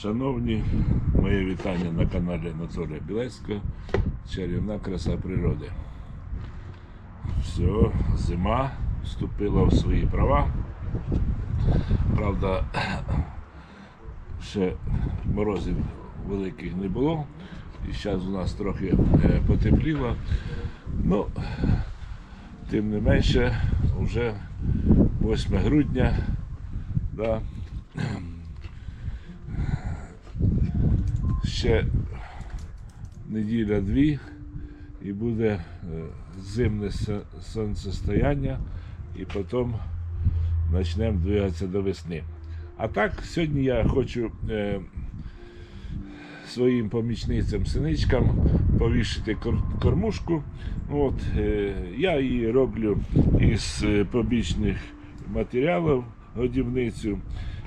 Шановні, моє вітання на каналі Анатолія Білецького. Чарівна краса природи. Все, зима вступила в свої права. Правда, ще морозів великих не було. І зараз у нас трохи е, потепліло. Ну, тим не менше, вже 8 грудня. Да, ще неділя-дві і буде е, зимне со- сонцестояння, і потім почнемо двигатися до весни. А так, сьогодні я хочу е, своїм помічницям синичкам повішати кор- кормушку. От, е, я її роблю із е, побічних матеріалів годівницю.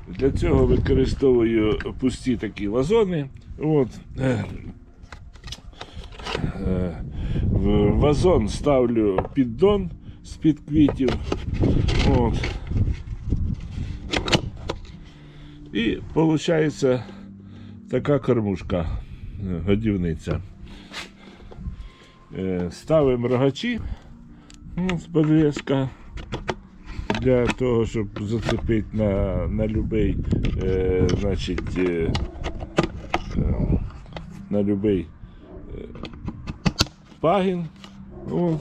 Для цього використовую пусті такі вазони. От, е, е, в вазон ставлю піддон з-під квітів. От. І виходить така кормушка, е, годівниця. Ставимо рогачі ну, з подвеска для того, щоб зацепити на, на любий, е, значить, е, на любий е, пагін. От.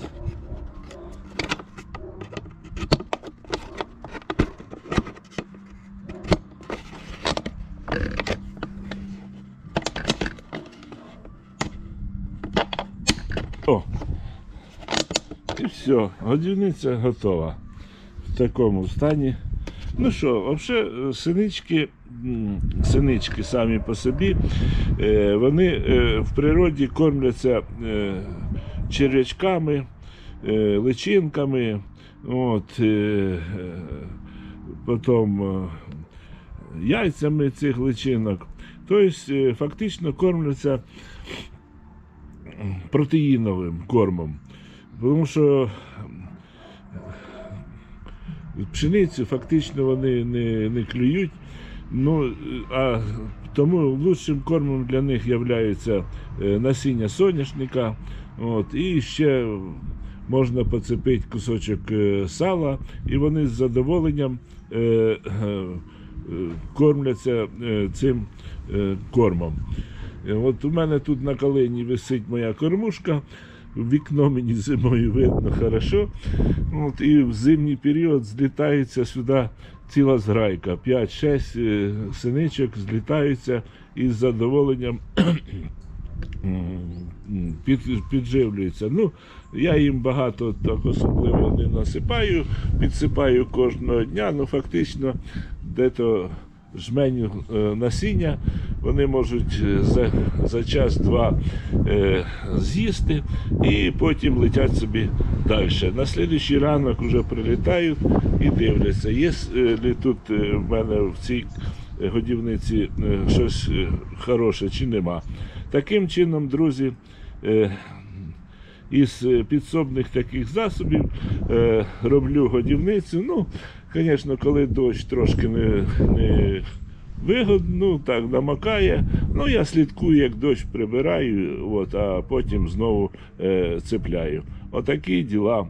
О! І все, годівниця готова в такому стані. Ну що, взагалі, синички, синички самі по собі, е, вони е, в природі кормляться е, черв'ячками, е, личинками, от, е, е, потім е, яйцями цих личинок. Тобто, е, фактично кормляться протеїновим кормом. Тому що пшеницю фактично вони не, не клюють. Ну, а тому лучшим кормом для них є насіння соняшника. От, і ще можна поцепити кусочок е, сала, і вони з задоволенням е, е, е, кормляться е, цим е, кормом. Е, От у мене тут на калині висить моя кормушка. Вікно мені зимою видно хорошо. От, і в зимній період злітається сюди ціла зграйка. 5-6 е, синичок злітаються і з задоволенням під, підживлюються. Ну, я їм багато так особливо не насипаю, підсипаю кожного дня, ну фактично де-то жменю е, насіння вони можуть е, за, за час-два е, з'їсти і потім летять собі далі. На слідуючий ранок вже прилітають і дивляться, є е, тут е, в мене в цій е, годівниці е, щось хороше чи нема. Таким чином, друзі, е, із підсобних таких засобів е, роблю годівницю. Ну, звісно, коли дощ трошки не, не вигодно, ну, так намакає. Ну, я слідкую, як дощ прибираю, от, а потім знову е, цепляю. Отакі діла.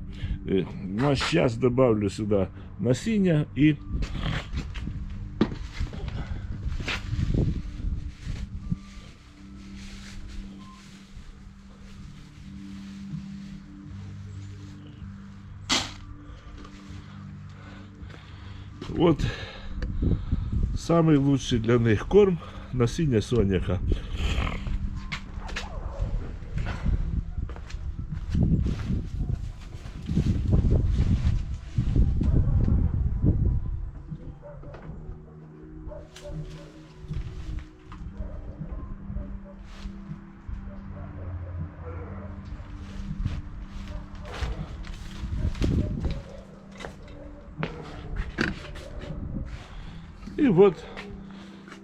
Е, ну, зараз додавлю сюди насіння і От самий лучший для них корм насіння соняха. І от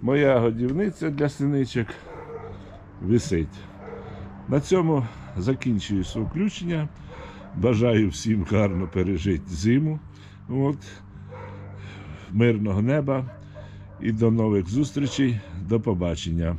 моя годівниця для синичок висить. На цьому закінчую своє включення. Бажаю всім гарно пережити зиму. От, мирного неба І до нових зустрічей. До побачення.